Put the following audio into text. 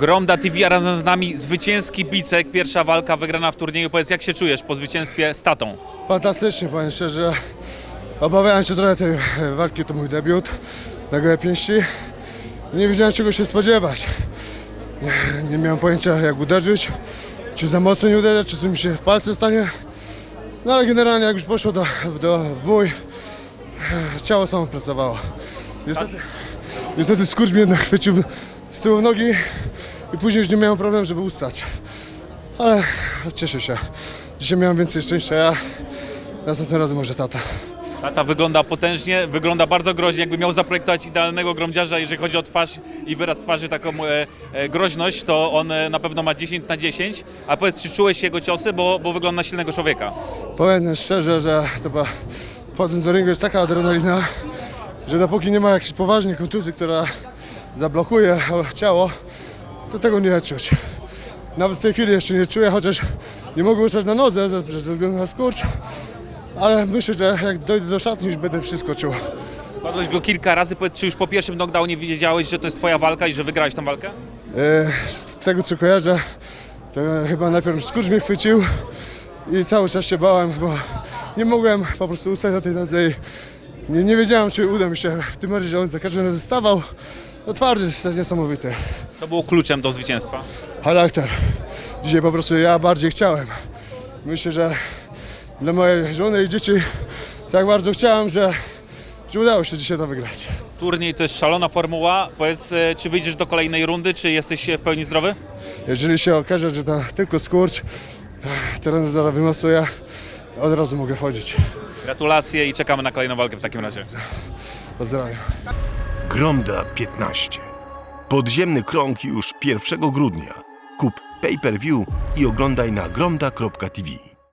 Gromda TV, razem z nami zwycięski Bicek, pierwsza walka wygrana w turnieju. Powiedz, jak się czujesz po zwycięstwie z tatą? Fantastycznie, powiem szczerze. Obawiałem się trochę tej walki, to mój debiut na gołe pięści. Nie wiedziałem czego się spodziewać. Nie, nie miałem pojęcia jak uderzyć, czy za mocno nie uderzać, czy coś mi się w palce stanie. No ale generalnie jak już poszło do, do, w bój, e, ciało samo pracowało. Niestety, niestety skurcz mnie chwycił z tyłu nogi i później już nie miałem problemu, żeby ustać. Ale cieszę się. Dzisiaj miałem więcej szczęścia ja. Następnym razem może tata. Tata wygląda potężnie, wygląda bardzo groźnie, jakby miał zaprojektować idealnego gromdziarza, jeżeli chodzi o twarz i wyraz twarzy, taką e, e, groźność, to on e, na pewno ma 10 na 10. A powiedz, czy czułeś jego ciosy, bo, bo wygląda na silnego człowieka? Powiem szczerze, że to była, wchodząc do ringu jest taka adrenalina, że dopóki nie ma jakiejś poważnej kontuzji, która zablokuje ciało, to tego nie czuć. Nawet w tej chwili jeszcze nie czuję, chociaż nie mogę ustać na nodze ze, względu na skurcz, ale myślę, że jak dojdę do szatni, już będę wszystko czuł. Padłeś go kilka razy, powiedz, czy już po pierwszym knockdownie wiedziałeś, że to jest twoja walka i że wygrałeś tę walkę? E, Z tego co kojarzę, to chyba najpierw skurcz mnie chwycił i cały czas się bałem, bo nie mogłem po prostu ustać na tej nodze i nie, nie wiedziałem, czy uda mi się. W tym bardziej, że on za każdym razem stawał. No twardy jest niesamowity. To było kluczem do zwycięstwa. Charakter. Dzisiaj po prostu ja bardziej chciałem. Myślę, że dla mojej żony i dzieci tak bardzo chciałem, że, że udało się dzisiaj to wygrać. Turniej to jest szalona formuła. Powiedz, e, czy wyjdziesz do kolejnej rundy, czy jesteś e, w pełni zdrowy? Jeżeli się okaże, że to tylko skurcz, teren zaraz wymasuje, od razu mogę wchodzić. Gratulacje i czekamy na kolejną walkę w takim razie. Pozdrawiam. Gromda 15. Podziemny krąg już 1 grudnia. Kup pay-per-view i oglądaj na gromda.tv.